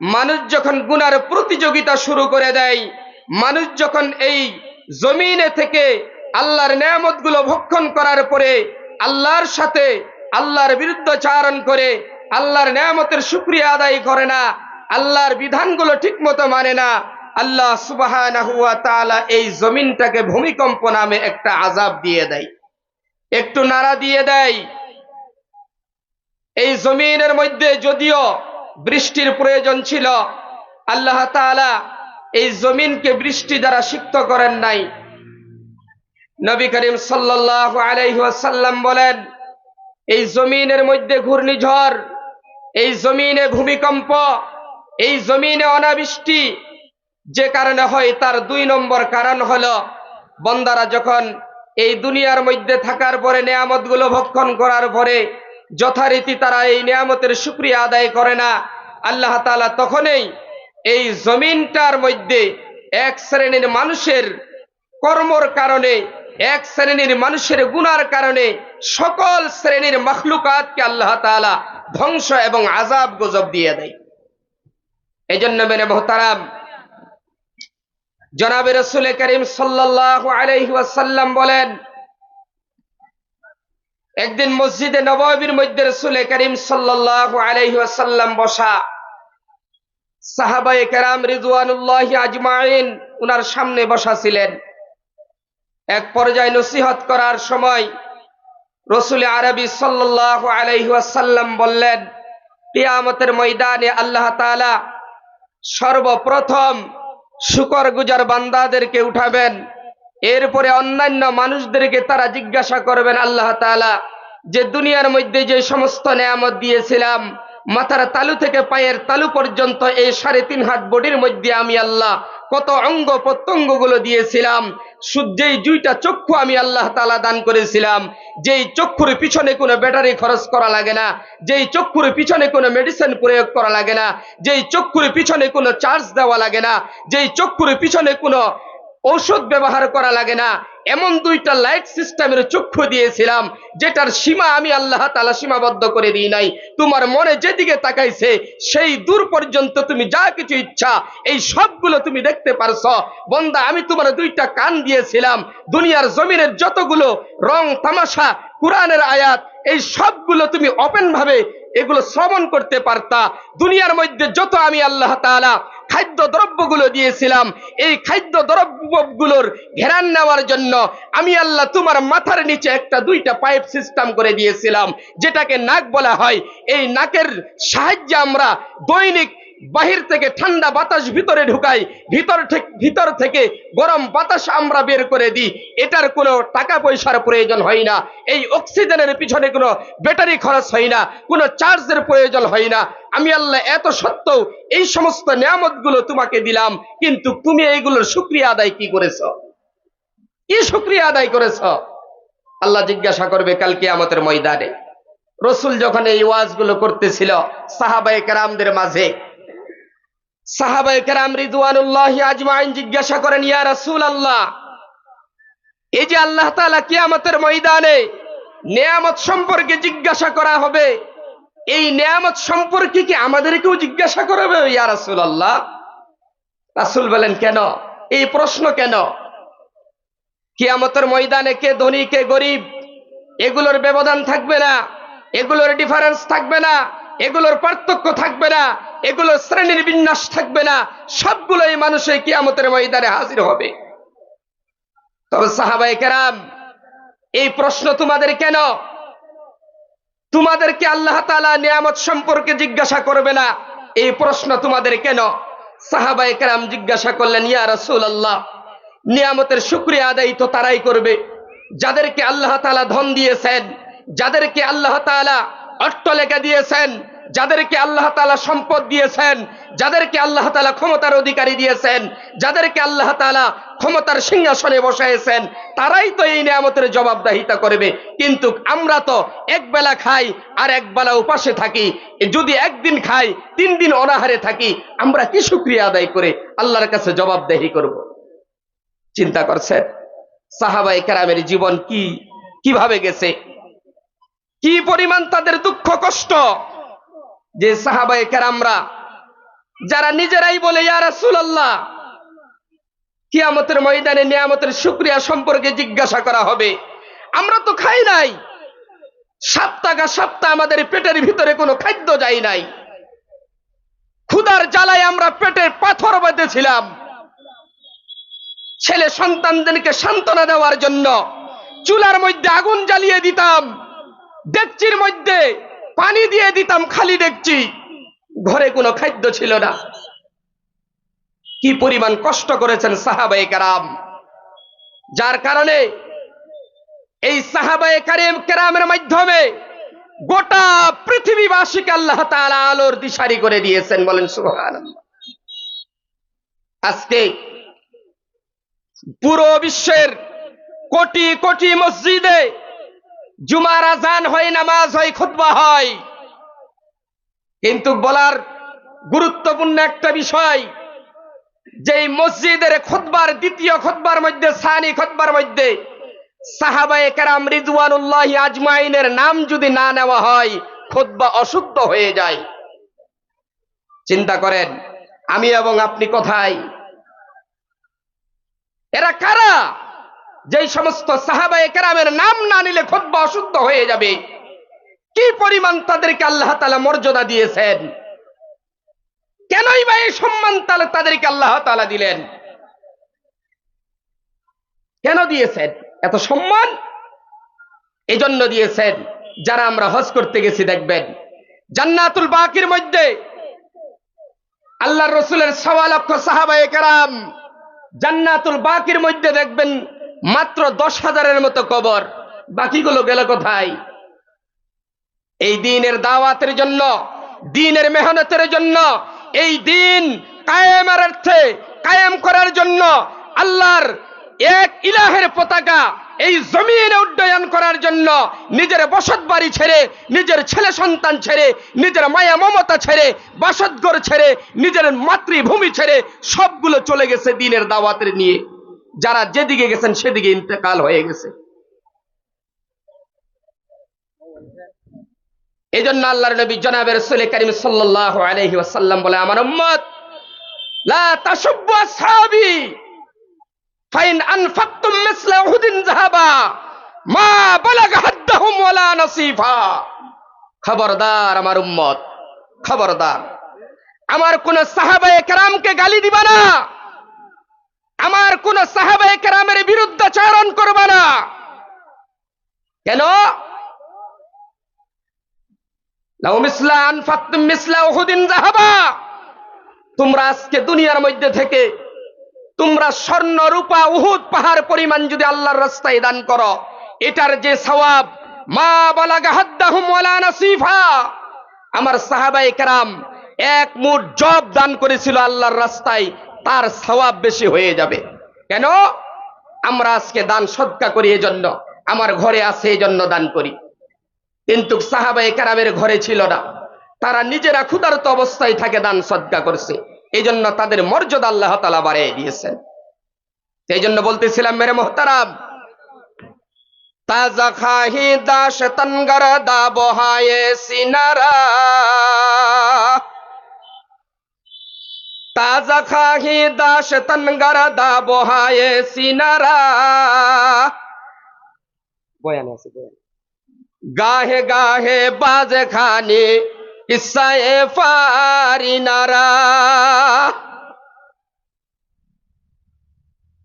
মানুষ যখন গুনার প্রতিযোগিতা শুরু করে দেয়, মানুষ যখন এই জমিনে থেকে আল্লাহর নিয়ামতগুলো ভক্ষণ করার পরে আল্লাহর সাথে আল্লাহর বিরুদ্ধাচারণ করে, আল্লাহর নিয়ামতের শুক্রিয়া আদায় করে না, আল্লাহর বিধানগুলো ঠিকমতো মানে না, আল্লাহ তাআলা এই জমিনটাকে ভূমিকম্প নামে একটা আজাব দিয়ে দেয়। একটু নাড়া দিয়ে দেয়। এই জমিনের মধ্যে যদিও বৃষ্টির প্রয়োজন ছিল। আল্লাহ তাআলা এই জমিনকে বৃষ্টি দ্বারা সিক্ত করেন নাই। নবী করিম সাল্লাল্লাহু আলাইহি ওয়াসাল্লাম বলেন, এই জমিনের মধ্যে ঘূর্ণিঝড়, এই জমিনে ভূমিকম্প, এই জমিনে অনাবৃষ্টি, যে কারণে হয় তার দুই নম্বর কারণ হলো, বন্দারা যখন এই দুনিয়ার মধ্যে থাকার পরে নিয়ামতগুলো ভক্ষণ করার পরে যথারীতি তারা এই নিয়ামতের শুক্রিয়া আদায় করে না। আল্লাহ তাআলা তখনই এই জমিনটার মধ্যে এক শ্রেণির মানুষের কর্মর কারণে, এক শ্রেণির মানুষের গুনার কারণে সকল শ্রেণির মখলুকাতকে আল্লাহ তাআলা ধ্বংস এবং আজাব গজব দিয়ে দেয়। এই জন্য মেরে মোহতারাম, জনাবে রসুল করিম সাল্লাল্লাহু আলাইহি ওয়াসাল্লাম বলেন একদিন মসজিদে নবাবির মধ্যে রসুল করিম সাল্লাল্লাহু আলাইহি ওয়াসাল্লাম বসা। সাহাবায়ে কেরাম রিজওয়ানুল্লাহ আজমাইন উনার সামনে বসা ছিলেন। এক পর্যায়ে নসিহত করার সময় রসুল আরবি সাল্লাল্লাহু আলাইহি ওয়াসাল্লাম বললেন, কিয়ামতের ময়দানে আল্লাহ তাআলা সর্বপ্রথম শুকর গুজার বান্দাদেরকে উঠাবেন। এরপরে অন্যান্য মানুষদেরকে তারা জিজ্ঞাসা করবেন আল্লাহ তাআলা, যে দুনিয়ার মধ্যে যে সমস্ত নেয়ামত দিয়েছিলাম, মাথার তালু থেকে পায়ের তালু পর্যন্ত এই সাড়ে তিন হাত বডির মধ্যে আমি আল্লাহ কত অঙ্গ প্রত্যঙ্গগুলো দিয়েছিলাম যেই দুইটা চক্ষু আমি আল্লাহ তালা দান করেছিলাম, যেই চক্ষুর পিছনে কোনো ব্যাটারি খরচ করা লাগে না, যেই চক্ষুর পিছনে কোনো মেডিসিন প্রয়োগ করা লাগে না, যেই চক্ষুর পিছনে কোনো চার্জ দেওয়া লাগে না, যেই চক্ষুর পিছনে কোনো ঔষধ ব্যবহার করা লাগে না। এমন দুইটা লাইট সিস্টেমের চক্ষু দিয়েছিলাম, যেটার সীমা আমি আল্লাহ তালা সীমাবদ্ধ করে দিই নাই। তোমার মনে যেদিকে তাকাইছে, সেই দূর পর্যন্ত তুমি যা কিছু ইচ্ছা, এই সবগুলো তুমি দেখতে পারছ। বন্দা, আমি তোমার দুইটা কান দিয়েছিলাম। দুনিয়ার জমিনের যতগুলো রং, তামাশা, কোরআনের আয়াত, এই সবগুলো তুমি ওপেন ভাবে এগুলো শ্রবণ করতে পারতা। দুনিয়ার মধ্যে যত আমি আল্লাহ তাআলা খাদ্য দ্রব্যগুলো দিয়েছিলাম। এই খাদ্য দ্রব্যগুলোর ঘেরান নেওয়ার জন্য আমি আল্লাহ তোমার মাথার নিচে একটা দুইটা পাইপ সিস্টেম করে দিয়েছিলাম, যেটাকে নাক বলা হয়। এই নাকের সাহায্যে আমরা দৈনিক বাহির থেকে ঠান্ডা বাতাস ভিতরে ঢুকাই, ভিতর ভিতর থেকে গরম বাতাস আমরা বের করে দিই। এটার কোনো টাকা পয়সার প্রয়োজন হয় না। এই অক্সিজেনের পিছনে কোনো ব্যাটারি খরচ হয় না, কোনো চার্জের প্রয়োজন হয় না। আমি আল্লাহ এত সত্ত্বেও এই সমস্ত নিয়ামতগুলো তোমাকে দিলাম, কিন্তু তুমি এইগুলোর শুক্রিয়া আদায় কি করেছ? কি শুক্রিয়া আদায় করেছ? আল্লাহ জিজ্ঞাসা করবে কালকে আমাদের ময়দানে। রসুল যখন এই ওয়াজগুলো করতেছিল, সাহাবায়ে কারামদের মাঝে সাহাবায়ে কেরাম রিদওয়ানুল্লাহ আজমাইন জিজ্ঞাসা করেন, ইয়া রাসূল আল্লাহ এই যে আল্লাহ তাআলা কিয়ামতের ময়দানে নেয়ামত সম্পর্কে জিজ্ঞাসা করা হবে, এই নেয়ামত সম্পর্কে কি আমাদেরকেও জিজ্ঞাসা করবে ইয়া রাসূল আল্লাহ রাসূল বলেন, কেন? এই প্রশ্ন কেন? কিয়ামতের ময়দানে কে ধনী, কে গরিব, এগুলোর ব্যবধান থাকবে না, এগুলোর ডিফারেন্স থাকবে না, এগুলোর পার্থক্য থাকবে না এগুলোর শ্রেণির বিন্যাস থাকবে না। সবগুলোই মানুষের কিয়ামতের ময়দানে হাজির হবে। তবে সাহাবাই কেরাম, এই প্রশ্ন তোমাদের কেন? তোমাদেরকে আল্লাহ তালা নিয়ামত সম্পর্কে জিজ্ঞাসা করবে না। এই প্রশ্ন তোমাদের কেন? সাহাবাই কেরাম জিজ্ঞাসা করলেন, ইয়া রসুল আল্লাহ নিয়ামতের শুক্রিয়া আদায় তো তারাই করবে। যাদেরকে আল্লাহ তালা ধন দিয়েছেন, যাদেরকে আল্লাহ তালা অট্টলেখা দিয়েছেন যাদেরকে আল্লাহ তালা সম্পদ দিয়েছেন, যাদেরকে আল্লাহ তালা ক্ষমতার অধিকারী দিয়েছেন, যাদেরকে আল্লাহ তালা ক্ষমতার সিংহাসনে বসাইছেন, তারাই তো এই নিয়ামতের জবাবদাহিতা করবে। কিন্তু আমরা তো এক বেলা খাই আর এক বেলা উপাসে থাকি। যদি একদিন খাই, তিন দিন অনাহারে থাকি, আমরা কি সুক্রিয়া আদায় করে আল্লাহর কাছে জবাবদাহি করব? চিন্তা করছেন? সাহাবাই কেরামের জীবন কি? কীভাবে গেছে? কি পরিমাণ তাদের দুঃখ কষ্ট? যে সাহাবাই কেরামরা, যারা নিজেরাই বলে, ইয়া রাসূলুল্লাহ, কিয়ামতের ময়দানে নিয়ামতের শুকরিয়া সম্পর্কে জিজ্ঞাসা করা হবে। আমরা তো খাই নাই। সপ্তাহ সপ্তাহ আমাদের পেটের ভিতরে কোনো খাদ্য যায় নাই। ক্ষুদার জ্বালায় আমরা পেটের পাথর বেঁধেছিলাম। ছেলে সন্তানদেরকে সান্ত্বনা দেওয়ার জন্য চুলার মধ্যে আগুন জ্বালিয়ে দিতাম। ডেকচির মধ্যে পানি দিয়ে দিতাম, খালি দেখছি ঘরে কোনো খাদ্য ছিল না। কি পরিমাণ কষ্ট করেছেন সাহাবায়ে কারাম। যার কারণে এই সাহাবায়ে কারিম কেরামের মাধ্যমে গোটা পৃথিবীবাসীকে আল্লাহ তাআলা আলোর দিশারি করে দিয়েছেন বলেন সুবহানাল্লাহ। আজকে পুরো বিশ্বের কোটি কোটি মসজিদে জুমার আজান হয়, নামাজ হয়, খুতবা হয়। কিন্তু বলার গুরুত্বপূর্ণ একটা বিষয়, যেই মসজিদের খুতবার, দ্বিতীয় খুতবার মধ্যে, সানি খুতবার মধ্যে সাহাবায়ে কেরাম রিজওয়ানুল্লাহ আজমাইনের নাম যদি না নেওয়া হয়, খুতবা অশুদ্ধ হয়ে যায়। চিন্তা করেন, আমি এবং আপনি কোথায়? এরা কারা? যেই সমস্ত সাহাবায়ে কেরামের নাম না নিলে খুতবা অশুদ্ধ হয়ে যাবে। কি পরিমাণ তাদেরকে আল্লাহ তাআলা মর্যাদা দিয়েছেন? কেনই বা এই সম্মান তাহলে তাদেরকে আল্লাহ তালা দিলেন? কেন দিয়েছেন? এত সম্মান? এজন্য দিয়েছেন। যারা আমরা হজ করতে গেছি, দেখবেন। জান্নাতুল বাকির মধ্যে আল্লাহ রসুলের সওয়া লক্ষ সাহাবায়ে কেরাম জান্নাতুল বাকির মধ্যে দেখবেন মাত্র দশ হাজারের মতো কবর। বাকিগুলো গেল কোথায়? এই দিনের দাওয়াতের জন্য, দিনের মেহনতের জন্য, এই দিন কায়েমের অর্থে কায়েম করার জন্য আল্লাহর এক ইলাহের পতাকা এই জমিনে উড্ডয়ন করার জন্য নিজের বসত বাড়ি ছেড়ে, নিজের ছেলে সন্তান ছেড়ে, নিজের মায়া মমতা ছেড়ে, বাসতঘর ছেড়ে, নিজের মাতৃভূমি ছেড়ে সবগুলো চলে গেছে দিনের দাওয়াতের নিয়ে। যারা যেদিকে গেছেন সেদিকে ইন্তেকাল হয়ে গেছে। এই জন্য আল্লাহর নবী জনাবের রসুল করিম সাল্লাল্লাহু আলাইহি ওয়াসাল্লাম বলে, আমার উম্মত, লা আসহাবি, ফাইন আনফাকতুম উহুদিন যাহাবা, মা খবরদার আমার উম্মত, খবরদার। আমার কোন সাহাবায়ে কেরামকে গালি দিবা না। আমার কোন সাহাবায়ে কেরামের বিরুদ্ধাচারণ করবা না। কেন? তোমরা আজকে দুনিয়ার মধ্যে থেকে তোমরা স্বর্ণ, রূপা, উহুদ পাহাড় পরিমাণ যদি আল্লাহর রাস্তায় দান করো, এটার যে সওয়াব, মা বালাগা হাদ্দাহুম আমার সাহাবায়ে কেরাম এক মুঠ জব দান করেছিল আল্লাহর রাস্তায় তার সওয়াব বেশি হয়ে যাবে। কেন? আমরা আজকে দান সদকা করি এজন্য। আমার ঘরে আছে এজন্য দান করি। কিন্তু সাহাবায়ে কেরামের ঘরে ছিল না। তারা নিজেরা ক্ষুধার্ত অবস্থায় থাকে দান সদকা করছে। এই জন্য তাদের মর্যাদা আল্লাহ তালা বাড়িয়ে দিয়েছেন। এই জন্য বলতেছিলাম, মেরে মোহতারাম, তাজা খাহি দাস তনগর দা সিনারা তাজা খাহি দাস তনগর দা বহায়ে সিনারা বয়ান আছে বয়ান গাহে গাহে বাজ খানে কিসায়ে ফারিনারা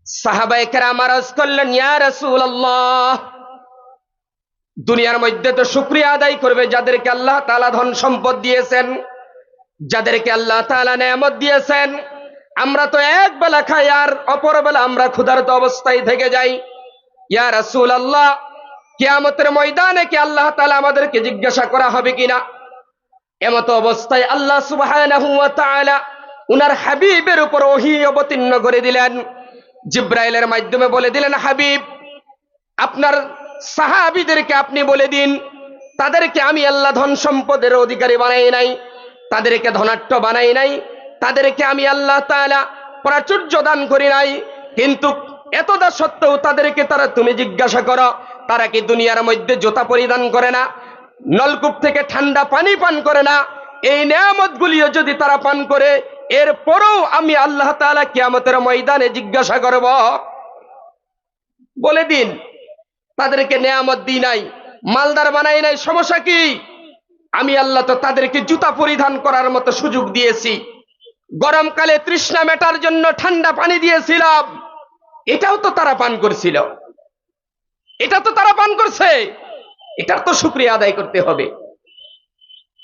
সাহাবায়ে কেরাম আরজ করলেন ইয়া রাসূলুল্লাহ দুনিয়ার মধ্যে তো শুকরিয়া আদায় করবে যাদেরকে আল্লাহ তাআলা ধন সম্পদ দিয়েছেন যাদেরকে আল্লাহ তাআলা নেয়ামত দিয়েছেন, আমরা তো এক বেলা খাই আর অপর বেলা আমরা ক্ষুধার্ত অবস্থায় থেকে যাই। ইয়া রাসূলুল্লাহ, কিয়ামতের ময়দানে কি আল্লাহ তাআলা আমাদেরকে জিজ্ঞাসা করা হবে কিনা? এমত অবস্থায় আল্লাহ তাআলা উনার হাবিবের উপর ওহী অবতীর্ণ করে দিলেন। জিব্রাইলের মাধ্যমে বলে দিলেন, হাবিব, আপনার সাহাবীদেরকে আপনি বলে দিন, তাদেরকে আমি আল্লাহ ধন সম্পদের অধিকারী বানাই নাই। তাদেরকে ধনাট্য বানাই নাই, তাদেরকে আমি আল্লাহ তাআলা প্রাচুর্য দান করি নাই, কিন্তু এতদা সত্ত্বেও তাদেরকে তারা তুমি জিজ্ঞাসা করো, তারা কি দুনিয়ার মধ্যে জোতা পরিধান করে না, নলকূপ থেকে ঠান্ডা পানি পান করে না? এই নিয়ামতগুলিও যদি তারা পান করে, এরপরও আমি আল্লাহ তাআলা কিয়ামতের ময়দানে জিজ্ঞাসা করব। বলে দিন, তাদেরকে নেয়ামত দিই নাই, মালদার বানাই নাই, সমস্যা কি? আমি আল্লাহ তো তাদেরকে জুতা পরিধান করার মতো সুযোগ দিয়েছি। গরমকালে তৃষ্ণা মেটার জন্য ঠান্ডা পানি দিয়েছিলাম। এটাও তো তারা পান করছিল। এটা তো তারা পান করছে। এটার তো শুক্রিয়া আদায় করতে হবে।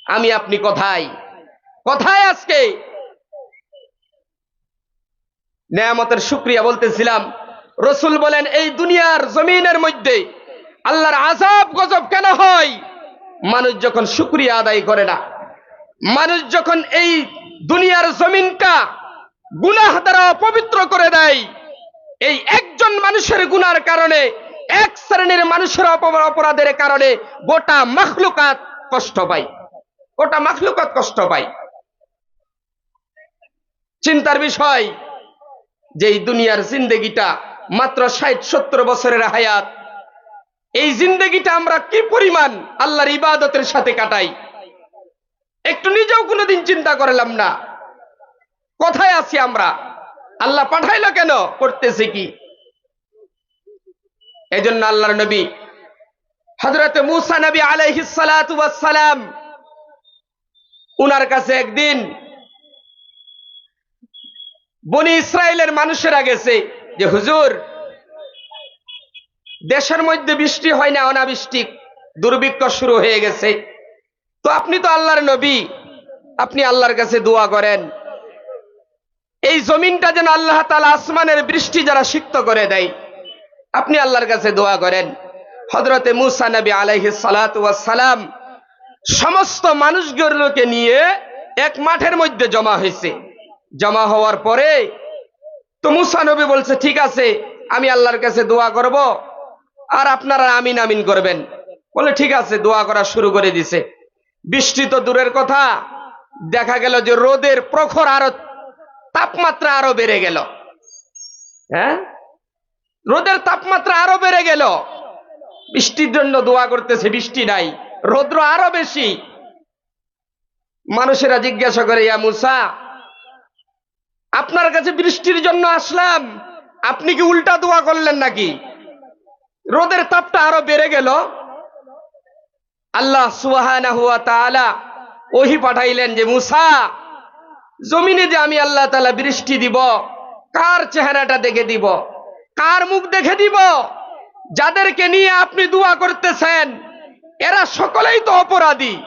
আমি আপনি কথায়? কথায় আজকে? নেয়ামতের শুক্রিয়া বলতেছিলাম। রসুল বলেন, এই দুনিয়ার জমিনের মধ্যে আল্লাহর আজাব গজব কেন হয়? মানুষ যখন শুক্রিয়া আদায় করে না, মানুষ যখন এই দুনিয়ার জমিনটা গুনাহ দ্বারা অপবিত্র করে দেয়, এই একজন মানুষের গুনার কারণে, এক শ্রেণির মানুষের অপরাধের কারণে গোটা মখলুকাত কষ্ট পায়। গোটা মখলুকাত কষ্ট পায়। চিন্তার বিষয় যে এই দুনিয়ার জিন্দেগিটা মাত্র ষাট সত্তর বছরের হায়াত এই জিন্দেগিটা আমরা কি পরিমাণ আল্লাহর ইবাদতের সাথে কাটাই? একটু নিজেও কোনোদিন চিন্তা করলাম না। কোথায় আছি আমরা? আল্লাহ পাঠাইলো কেন? করতেছে কি? এজন্য আল্লাহর নবী হজরত মুসা নবী সালাম উনার কাছে একদিন বনি ইসরায়েলের মানুষেরা গেছে যে, হুজুর দেশের মধ্যে বৃষ্টি হয় না, অনাবৃষ্টি দুর্ভিক্ষ শুরু হয়ে গেছে। তো আপনি তো আল্লাহর নবী, আপনি আল্লাহর কাছে দোয়া করেন। এই জমিনটা যেন আল্লাহ তালা আসমানের বৃষ্টি যারা সিক্ত করে দেয়, আপনি আল্লাহর কাছে দোয়া করেন। হজরতে মুসা নবী আলাইহি সালাম সমস্ত মানুষগুলোকে নিয়ে এক মাঠের মধ্যে জমা হয়েছে। জমা হওয়ার পরে তো মুসা নবী বলছে, ঠিক আছে, আমি আল্লাহর কাছে দোয়া করব। আর আপনারা আমিন আমিন করবেন। বলে, ঠিক আছে, দোয়া করা শুরু করে দিছে। বৃষ্টি তো দূরের কথা। দেখা গেল যে রোদের প্রখর আরও তাপমাত্রা আরও বেড়ে গেল। হ্যাঁ? রোদের তাপমাত্রা আরও বেড়ে গেল। বৃষ্টির জন্য দোয়া করতেছে, বৃষ্টি নাই, রৌদ্র আরও বেশি। মানুষেরা জিজ্ঞাসা করে, ইয়া মুসা, আপনার কাছে বৃষ্টির জন্য আসলাম, আপনি কি উল্টা দোয়া করলেন নাকি? রোদের তাপটা আরও বেড়ে গেল। আল্লাহ সুবহানাহু ওয়া তাআলা ওহি পাঠাইলেন যে, মুসা, জমিনে যে আমি আল্লাহ তালা বৃষ্টি দিব, কার চেহারাটা দেখে দিব, কার মুখ দেখে দিব, যাদেরকে নিয়ে আপনি দোয়া করতেছেন, এরা সকলেই তো অপরাধী।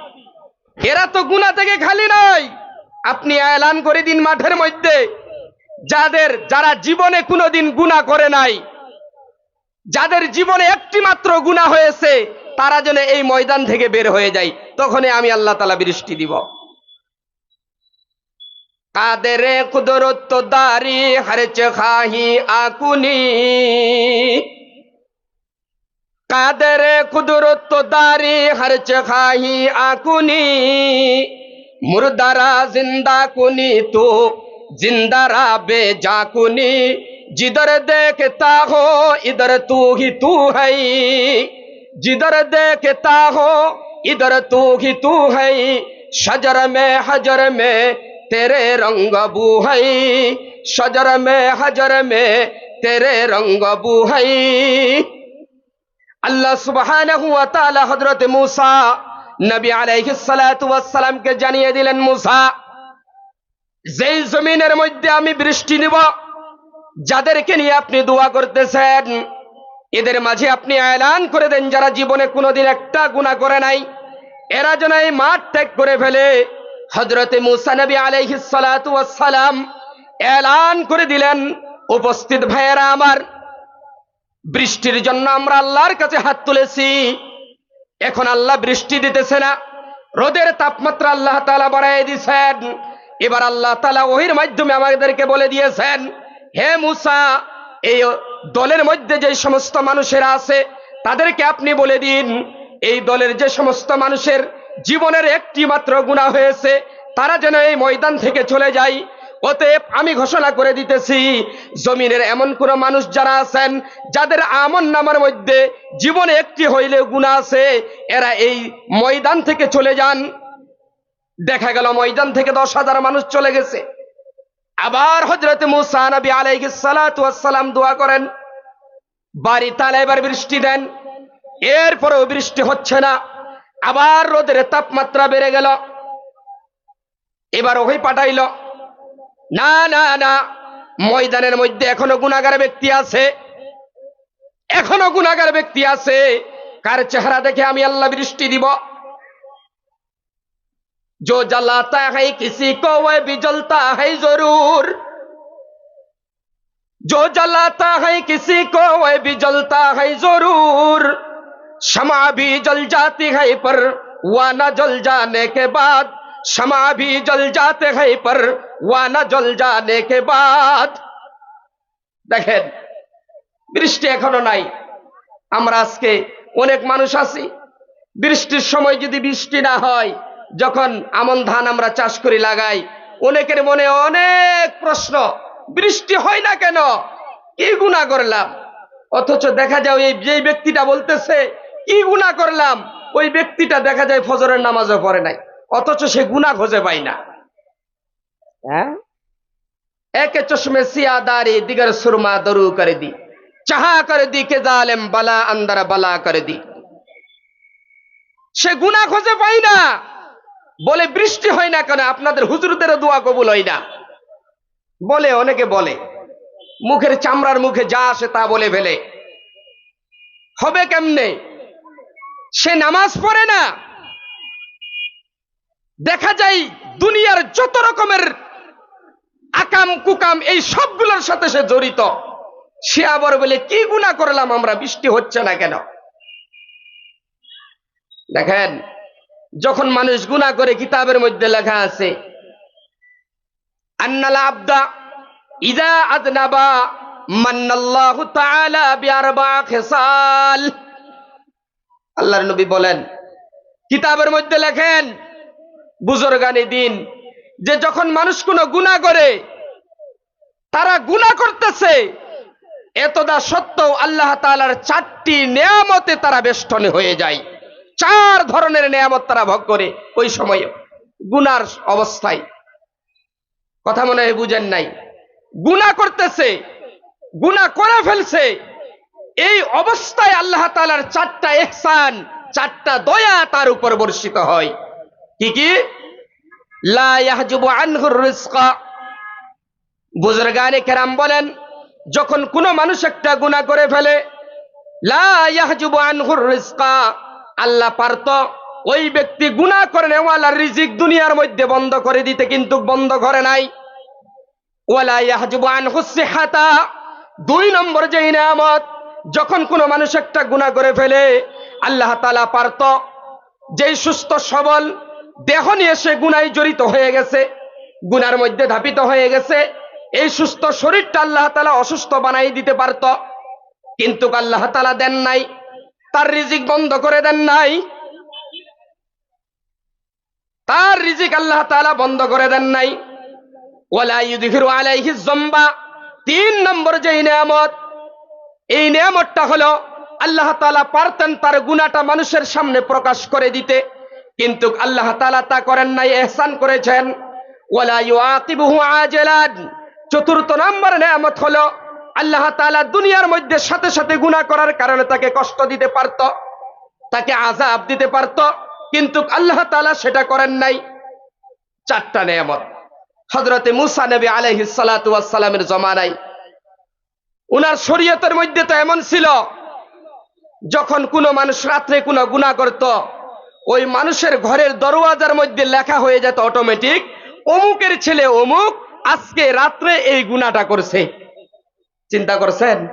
এরা তো গুণা থেকে খালি নয়। আপনি এলান করে দিন মাঠের মধ্যে। যাদের, যারা জীবনে কোনোদিন গুণা করে নাই যাদের জীবনে একটি মাত্র গুণা হয়েছে, তারা যেন এই ময়দান থেকে বের হয়ে যায়। তখনই আমি আল্লাহ তালা বৃষ্টি দিব। কাদের কুদরত দারি হরচ খাহি আকুনি। কাদের কুদরত দারি হরচ খাহি আকুনি। মুর্দারা জিন্দা কুনি তো, জিন্দারা বে جدر دیکھتا ہو، ادھر تو ہی تو ہے۔ جدر دیکھتا ہو، ادھر تو ہی تو ہے۔ شجر میں حجر میں تیرے رنگ ابو ہے۔ شجر میں حجر میں تیرے رنگ ابو ہے۔ اللہ سبحانہ و تعالی حضرت موسیٰ، نبی علیہ السلام کے কে دلن موسیٰ زی যেই জমিনের মধ্যে আমি বৃষ্টি নিব যাদেরকে নিয়ে আপনি দোয়া করতেছেন, এদের মাঝে আপনি এলান করে দেন যারা জীবনে কোনোদিন একটা গুণা করে নাই। এরা যেন এই মাঠ ত্যাগ করে ফেলে। হজরতে মুসা নবী আলাইহিস সালাতু সালাম এলান করে দিলেন, উপস্থিত ভাইয়েরা আমার, বৃষ্টির জন্য আমরা আল্লাহর কাছে হাত তুলেছি। এখন আল্লাহ বৃষ্টি দিতেছে না, রোদের তাপমাত্রা আল্লাহ তালা বাড়াই দিয়েছেন। এবার আল্লাহ তালা ওহির মাধ্যমে আমাদেরকে বলে দিয়েছেন হে মুসা, এই দলের মধ্যে যে সমস্ত মানুষেরা আছে, তাদেরকে আপনি বলে দিন, এই দলের যে সমস্ত মানুষের জীবনের একটি মাত্র গুণা হয়েছে, তারা যেন এই ময়দান থেকে চলে যায়। অতএব আমি ঘোষণা করে দিতেছি, জমিনের এমন কোন মানুষ যারা আছেন, যাদের আমন নামার মধ্যে জীবনে একটি হইলে গুণা আছে, এরা এই ময়দান থেকে চলে যান। দেখা গেল ময়দান থেকে দশ হাজার মানুষ চলে গেছে। আবার হজরত মুসা নবী আলাইহিস সালাতু ওয়াসসালাম দোয়া করেন, বাড়ি তালে এবার বৃষ্টি দেন, এরপরেও বৃষ্টি হচ্ছে না, আবার রোদের তাপমাত্রা বেড়ে গেল এবার ওই পাঠাইল। না না না, ময়দানের মধ্যে এখনও গুণাগার ব্যক্তি আছে, এখনও গুণাগার ব্যক্তি আছে, কার চেহারা দেখে আমি আল্লাহ বৃষ্টি দিব? जो जलाता है किसी को वह भी जलता है जरूर जो जलाता है किसी को वह भी जलता है जरूर क्षमा भी जल जाती है पर वह न जल जाने के बाद क्षमा भी जल जाते हैं पर वह न जल जाने के बाद দেখেন বৃষ্টি এখনো নাই আমরা আজকে অনেক মানুষ আছি বৃষ্টির সময় যদি বৃষ্টি না হয় যখন আমন ধান আমরা চাষ করি লাগাই, অনেকের মনে অনেক প্রশ্ন, বৃষ্টি হয় না কেন? কি গুণা করলাম? অথচ দেখা যায় এই যে ব্যক্তিটা বলতেছে, কি গুণা করলাম? ওই ব্যক্তিটা দেখা যায় ফজরের নামাজও পড়ে নাই, অথচ সে গুণা খুঁজে পাই না। হ্যাঁ? একে চশমে সিয়াদারি দিগর সুরমা দরু করে দি, চাহা করে দি, কে জালেম বালা, আন্দারা বালা করে দি। সে গুণা খুঁজে পাই না। বলে বৃষ্টি হয় না কেন? আপনাদের হুজুরদের দোয়া কবুল হয় না। বলে, অনেকে বলে, মুখের চামড়ার মুখে যা আসে তা বলে ফেলে। হবে কেমনে? সে নামাজ পড়ে না। দেখা যায় দুনিয়ার যত রকমের আকাম কুকাম, এই সবগুলোর সাথে সে জড়িত। সে আবার বলে, কি গুণা করলাম আমরা? বৃষ্টি হচ্ছে না কেন? দেখেন যখন মানুষ গুণা করে, কিতাবের মধ্যে লেখা আছে, আন্নাল আল্লাহর নবী বলেন, কিতাবের মধ্যে লেখেন, বুজুর্গানি দিন, যে যখন মানুষ কোনো গুণা করে, তারা গুণা করতেছে, এতদা সত্ত্বেও আল্লাহ তাআলার চারটি নিয়ামতে তারা বেষ্টনে হয়ে যায়। চার ধরনের নিয়ামত তারা ভোগ করে ওই সময়ে। গুনার অবস্থায়। কথা মনে হয় বুঝেন নাই। গুণা করতেছে গুণা করে ফেলছে। এই অবস্থায় আল্লাহ তালার চারটা এহসান চারটা দয়া তার উপর বর্ষিত হয়। কি কি? বুজুর্গানে কেরাম বলেন, যখন কোনো মানুষ একটা গুণা করে ফেলে, লা ইয়াহজুবু আনহুর রিজকা আল্লাহ পারত ওই ব্যক্তি গুণা করে নেওয়ালার রিজিক দুনিয়ার মধ্যে বন্ধ করে দিতে, কিন্তু বন্ধ করে নাই। ওয়ালা দুই নম্বর যে নিয়ামত, যখন কোনো মানুষ একটা গুণা করে ফেলে, আল্লাহ তালা পারত যেই সুস্থ সবল দেহ নিয়ে সে গুনায় জড়িত হয়ে গেছে, গুনার মধ্যে ধাপিত হয়ে গেছে, এই সুস্থ শরীরটা আল্লাহ তালা অসুস্থ বানাই দিতে পারত। কিন্তু আল্লাহ তালা দেন নাই। তার রিজিক বন্ধ করে দেন নাই। তার রিজিক আল্লাহ তালা বন্ধ করে দেন নাই। জম্বা তিন নম্বর যে নিয়ামত, এই নিয়ামতটা হলো আল্লাহ তাআলা পারতেন তার গুনাহটা মানুষের সামনে প্রকাশ করে দিতে, কিন্তু আল্লাহ তাআলা তা করেন নাই, এহসান করেছেন। আজলান। চতুর্থ নম্বর নিয়ামত হলো আল্লাহ তাআলা দুনিয়ার মধ্যে সাথে সাথে গুনাহ করার কারণে তাকে কষ্ট দিতে পারত, তাকে আযাব দিতে পারত, কিন্তু আল্লাহ তাআলা সেটা করেন নাই। চারটা নিয়ামত। হজরতে মুসা নবী আলহ সালামের জমানাই উনার শরীয়তের মধ্যে তো এমন ছিল, যখন কোনো মানুষ রাত্রে কোনো গুণা করত, ওই মানুষের ঘরের দরওয়াজার মধ্যে লেখা হয়ে যেত অটোমেটিক অমুকের ছেলে অমুক আজকে রাত্রে এই গুণাটা করছে। চিন্তা করছেন?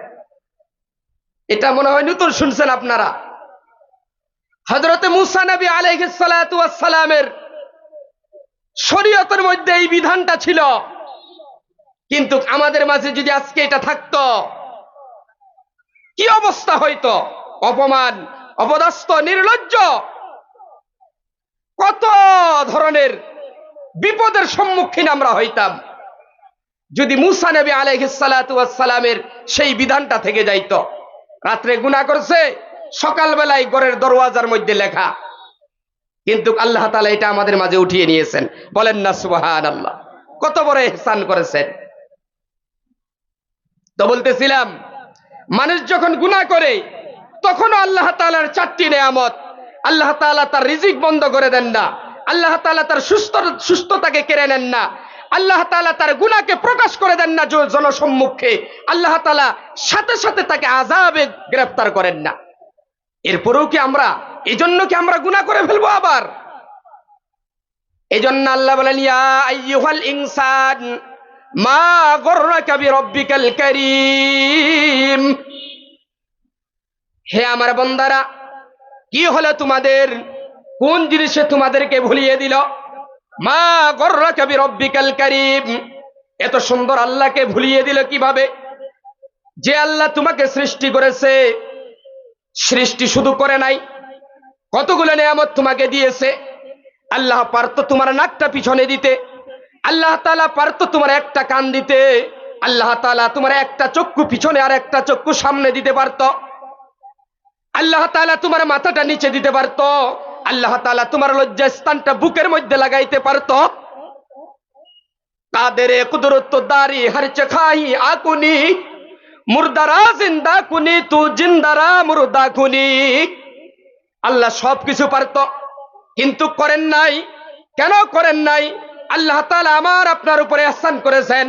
এটা মনে হয় নতুন শুনছেন আপনারা। হজরতে মুসা নবী আলহ সালামের শরীয়তের মধ্যে এই বিধানটা ছিল। কিন্তু আমাদের মাঝে যদি আজকে এটা থাকতো, কি অবস্থা হইতো? অপমান, অপদস্থ, নির্লজ্জ, কত ধরনের বিপদের সম্মুখীন আমরা হইতাম। যদি মুসা নবী আলাইহিসালামের সেই বিধানটা থেকে যাইত, রাত্রে গুণা করছে, সকালবেলায় ঘরের দরওয়াজার মধ্যে লেখা। কিন্তু আল্লাহ তালা এটা আমাদের মাঝে উঠিয়ে নিয়েছেন। বলেন না সুবাহান আল্লাহ কত বড় এহসান করেছেন। তো বলতেছিলাম, মানুষ যখন গুনাহ করে, তখনও আল্লাহ তালার চারটি নেয়ামত। আল্লাহ তাআলা তার রিজিক বন্ধ করে দেন না। আল্লাহ তালা তার সুস্থ সুস্থতাকে কেড়ে নেন না। আল্লাহ তাআলা তার গুনাহকে প্রকাশ করে দেন না জনসম্মুখে। আল্লাহ তাআলা সাথে সাথে তাকে আজাবে গ্রেফতার করেন না। এরপরেও কি আমরা এই জন্য কি আমরা গুনাহ করে ফেলব আবার? এই জন্য আল্লাহ বলেন ইনসান, মা গররাকা বিরব্বিকাল কারীম। হে আমার বন্দারা, কি হলো তোমাদের? কোন জিনিসে তোমাদেরকে ভুলিয়ে দিল? মা গররাকা বিরব্বিকাল কারীম। এত সুন্দর আল্লাহকে ভুলিয়ে দিল কীভাবে? যে আল্লাহ তোমাকে সৃষ্টি করেছে, সৃষ্টি শুধু করে নাই, কতগুলো নিয়ামত তোমাকে দিয়েছে। আল্লাহ পারতো তোমার নাকটা পিছনে দিতে, আল্লাহ তালা পারতো তোমার একটা কান দিতে, আল্লাহ তালা তোমার একটা চক্ষু পিছনে আর একটা চক্ষু সামনে দিতে পারতো, আল্লাহ তালা তোমার মাথাটা নিচে দিতে পারতো। আল্লাহ তালা তোমার লজ্জা স্থানটা বুকের মধ্যে লাগাইতে পারতো। কাদের কুদরত দারি হরচ খাই আকুনি, মুর্দারা জিন্দা কুনি, তু জিন্দারা মুর্দা কুনি। আল্লাহ সব কিছু পারত, কিন্তু করেন নাই। কেন করেন নাই? আল্লাহ তালা আমার আপনার উপরে আহসান করেছেন।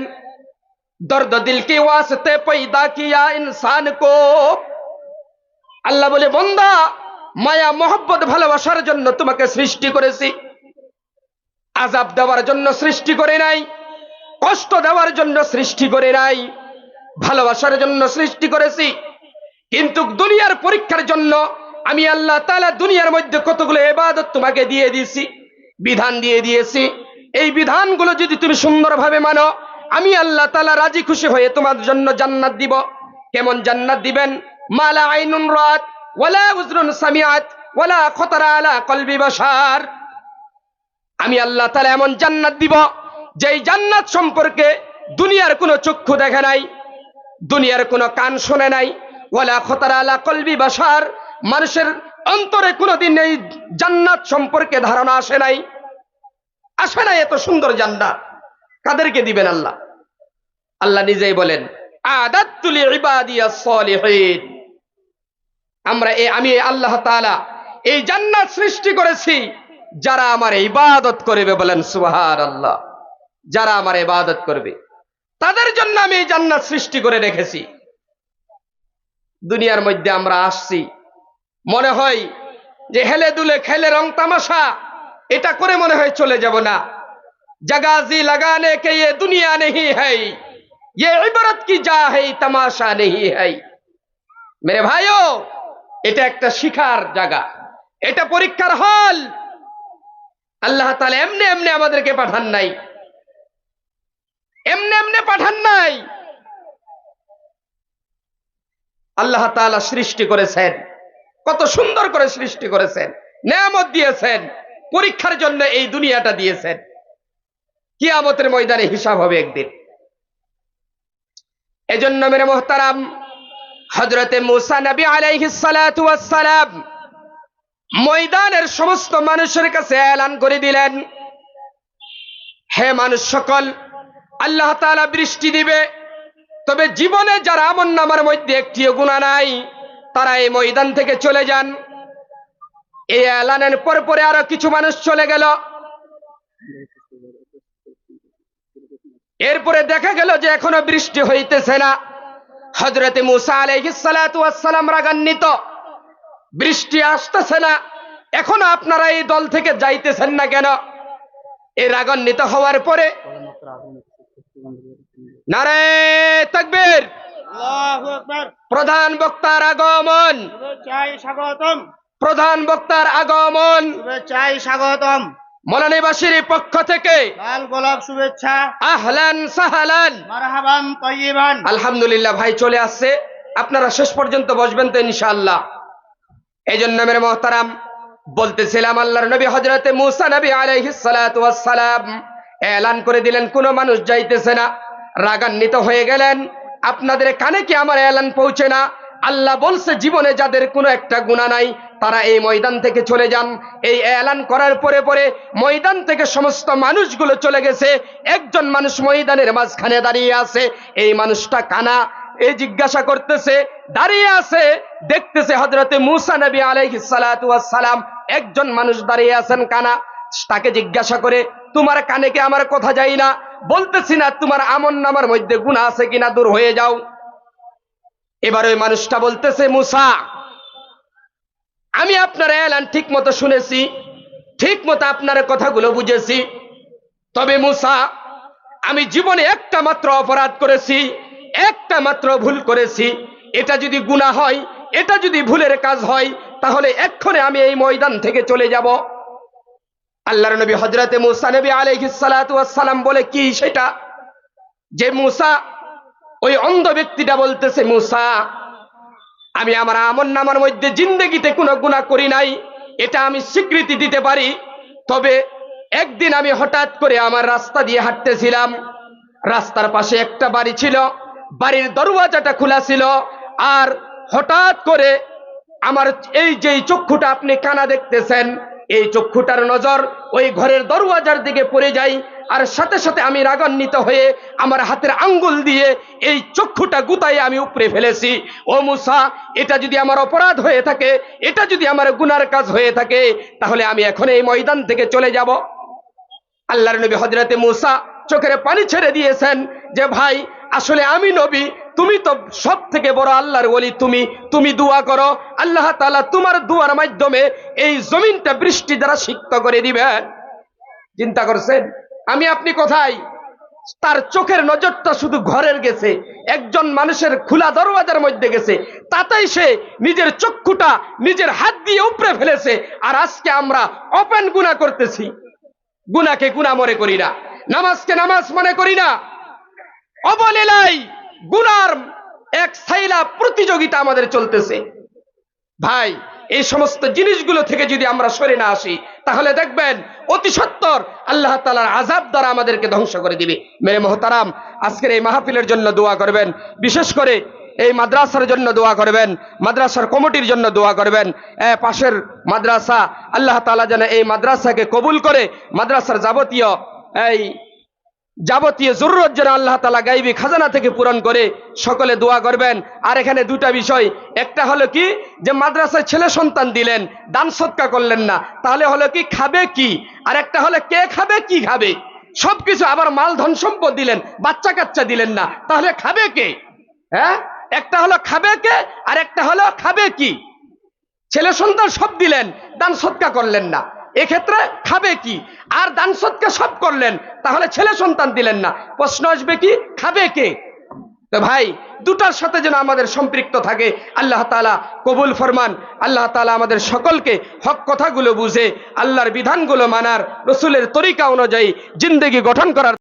দর্দ দিল কি ওয়াসতে পয়দা কিয়া ইনসান কো আল্লাহ বলে, বন্দা মায়া, মোহব্বত, ভালোবাসার জন্য তোমাকে সৃষ্টি করেছি। আজাব দেওয়ার জন্য সৃষ্টি করে নাই, কষ্ট দেওয়ার জন্য সৃষ্টি করে নাই, ভালোবাসার জন্য সৃষ্টি করেছি। কিন্তু দুনিয়ার পরীক্ষার জন্য আমি আল্লাহ তালা দুনিয়ার মধ্যে কতগুলো এবাদত তোমাকে দিয়ে দিয়েছি, বিধান দিয়ে দিয়েছি। এই বিধানগুলো যদি তুমি সুন্দরভাবে মানো, আমি আল্লাহ তালা রাজি খুশি হয়ে তোমার জন্য জান্নাত দিব। কেমন জান্নাত দিবেন? মালা আইনুন রাত উজরুন খতরা আলা আমি আল্লাহ তাআলা এমন জান্নাত দিব, যেই জান্নাত সম্পর্কে দুনিয়ার কোনো চক্ষু দেখে নাই, দুনিয়ার কোনো কান শোনে নাই। ওয়ালা খতারা আলা কলবি বাসার মানুষের অন্তরে কোনোদিন এই জান্নাত সম্পর্কে ধারণা আসে নাই। আসে নাই এত সুন্দর জান্নাত, কাদেরকে দিবেন আল্লাহ? আল্লাহ নিজেই বলেন আদাতুল ইবাদিয়াস সালিহিন। আমরা এ আমি আল্লাহ তাআলা এই জান্নাত সৃষ্টি করেছি যারা আমার ইবাদত করবে বলেন সুবহানাল্লাহ যারা আমার ইবাদত করবে তাদের জন্য আমি এই জান্নাত সৃষ্টি করে রেখেছি দুনিয়ার মধ্যে আমরা আসছি মনে হয় যে হেলে দুলে খেলে রং তামাশা এটা করে মনে হয় চলে যাব না जगाजी लगाने के ये दुनिया नहीं है ये इबरत की जा है तमाशा नहीं है মেরে ভাইও এটা একটা শিখার জায়গা। এটা পরীক্ষার হল। আল্লাহ তাআলা এমনি এমনি আমাদেরকে পাঠান নাই। এমনি এমনি পাঠান নাই। আল্লাহ তাআলা সৃষ্টি করেছেন। কত সুন্দর করে সৃষ্টি করেছেন। নেয়ামত দিয়েছেন। পরীক্ষার জন্য এই দুনিয়াটা দিয়েছেন। কিয়ামতের ময়দানে হিসাব হবে একদিন। এজন্য মেরে মোহতারাম হজরতে মুসা নবী আলাইহিস সালাতু ওয়াস সালাম ময়দানের সমস্ত মানুষের কাছে এলান করে দিলেন। হে মানুষ সকল, আল্লাহ তাআলা বৃষ্টি দিবে, তবে জীবনে যারা আমন নামার মধ্যে একটিও গুণা নাই, তারা এই ময়দান থেকে চলে যান। এই এলানের পর পরে আরও কিছু মানুষ চলে গেল। এরপরে দেখা গেল যে এখনও বৃষ্টি হইতেছে না। হজরতে মুসা আলাইহিসালাম রাগান্বিত। বৃষ্টি আসতেছে না। এখনও আপনারা এই দল থেকে যাইতেছেন না কেন? এই রাগান্বিত হওয়ার পরে নারে তাকবীর। প্রধান বক্তার আগমন। শুভেচ্ছায় স্বাগতম। প্রধান বক্তার আগমন। শুভেচ্ছায় স্বাগতম। মলানিবাসীর পক্ষ থেকে লাল গোলাপ শুভেচ্ছা। আহলান সাহালান। মারহাবান তৈবান আলহামদুলিল্লাহ ভাই চলে আসছে। আপনারা শেষ পর্যন্ত বসবেন তো ইনশাআল্লাহ। এই জন্য মেরে মহতারাম বলতেছিলাম আল্লাহর নবী হজরতে মুসা নবী ওয়াস সালাম এলান করে দিলেন কোনো মানুষ যাইতেছে না। রাগান্বিত হয়ে গেলেন। আপনাদের কানে কি আমার এলান পৌঁছে না? আল্লাহ বলছে জীবনে যাদের কোনো একটা গুণা নাই তারা এই ময়দান থেকে চলে যান। এই এলান করার পরে পরে ময়দান থেকে সমস্ত মানুষগুলো চলে গেছে। একজন মানুষ ময়দানের মাঝখানে দাঁড়িয়ে আছে। এই মানুষটা কানা, এই জিজ্ঞাসা করতেছে, দাঁড়িয়ে আছে? দেখতেছে হজরতে মুসা নবী আলাইহিস সালাম। একজন মানুষ দাঁড়িয়ে আছেন কানা, তাকে জিজ্ঞাসা করে, তোমার কানে কি আমার কথা যাই না? বলতেছি না, তোমার আমন নামার মধ্যে গুণা আছে কিনা? দূর হয়ে যাও। এবার ওই মানুষটা বলতেছে, মুসা আমি আপনার এলান ঠিক মতো শুনেছি ঠিক মতো আপনার কথাগুলো বুঝেছি। তবে মুসা, আমি জীবনে একটা মাত্র অপরাধ করেছি, একটা মাত্র ভুল করেছি। এটা যদি গুণা হয়, এটা যদি ভুলের কাজ হয়, তাহলে এক্ষণে আমি এই ময়দান থেকে চলে যাব। আল্লাহর নবী হজরতে মুসা নবী আলাইহিসালাম বলে কি সেটা? যে মুসা, ওই অন্ধ ব্যক্তিটা বলতেছে, মুসা আমি আমার আমন নামার মধ্যে জিন্দগিতে কোনো গুণা করি নাই, এটা আমি স্বীকৃতি দিতে পারি। তবে একদিন আমি হঠাৎ করে আমার রাস্তা দিয়ে হাঁটতেছিলাম, রাস্তার পাশে একটা বাড়ি ছিল, বাড়ির দরওয়াজাটা খোলা ছিল, আর হঠাৎ করে আমার এই যে চক্ষুটা আপনি কানা দেখতেছেন, এই চক্ষুটার নজর ওই ঘরের দরওয়াজার দিকে পড়ে যায় আর সাথে সাথে আমি রাগান্বিত হয়ে আমার হাতের আঙ্গুল দিয়ে এই চক্ষুটা গুতায় আমি উপরে ফেলেছি। ও মুসা, এটা যদি আমার অপরাধ হয়ে থাকে, এটা যদি আমার গুনার কাজ হয়ে থাকে, তাহলে আমি এখন এই ময়দান থেকে চলে যাব। আল্লাহর নবী হজরতে মুসা চোখের পানি ছেড়ে দিয়েছেন যে, ভাই, আসলে আমি নবী, তুমি তো সব থেকে বড় আল্লাহর বলি তুমি তুমি দোয়া করো। আল্লাহ তালা তোমার দুয়ার মাধ্যমে এই জমিনটা বৃষ্টি দ্বারা সিক্ত করে দিবেন। চিন্তা করছেন? আমি আপনি কোথায়? তার চোখের নজরটা শুধু ঘরের গেছে। একজন মানুষের খোলা দরওয়াজার মধ্যে গেছে। তাতেই সে নিজের চক্ষুটা, নিজের হাত দিয়ে উপরে ফেলেছে। আর আজকে আমরা ওপেন গুণা করতেছি। গুনাকে গুণা মনে করি না। নামাজকে নামাজ মনে করি না। অবলীলাই গুনার এক সাইলা প্রতিযোগিতা আমাদের চলতেছে। ভাই এই সমস্ত জিনিসগুলো থেকে যদি আমরা সরে না আসি তাহলে দেখবেন অতি সত্তর আল্লাহ তালার আজাব দ্বারা আমাদেরকে ধ্বংস করে দিবে। মেরে মহতারাম আজকের এই মাহফিলের জন্য দোয়া করবেন। বিশেষ করে এই মাদ্রাসার জন্য দোয়া করবেন মাদ্রাসার কমিটির জন্য দোয়া করবেন। এ, পাশের মাদ্রাসা আল্লাহ তালা যেন এই মাদ্রাসাকে কবুল করে মাদ্রাসার যাবতীয় এই যাবতীয় জরুরত যেন আল্লাহ তালা গাইবি খাজানা থেকে পূরণ করে সকলে দোয়া করবেন। আর এখানে দুটা বিষয়। একটা হলো কি? যে মাদ্রাসায় ছেলে সন্তান দিলেন, দান সৎকা করলেন না, তাহলে হলো কি? খাবে কি? আর একটা হলো কে খাবে, কি খাবে? সবকিছু আবার মাল ধন সম্পদ দিলেন, বাচ্চা কাচ্চা দিলেন না, তাহলে খাবে কে? হ্যাঁ? একটা হলো খাবে কে? আর একটা হলো খাবে কি? ছেলে সন্তান সব দিলেন, দান সৎকা করলেন না। এক্ষেত্রে খাবে কি? আর দান সৎকে সব করলেন, তাহলে ছেলে সন্তান দিলেন না। প্রশ্ন আসবে কি? খাবে কে? তো ভাই, দুটার সাথে যেন আমাদের সম্পৃক্ত থাকে, আল্লাহ তালা কবুল ফরমান, আল্লাহ তালা আমাদের সকলকে হক কথাগুলো বুঝে, আল্লাহর বিধানগুলো মানার, রসুলের তরিকা অনুযায়ী জিন্দেগি গঠন করার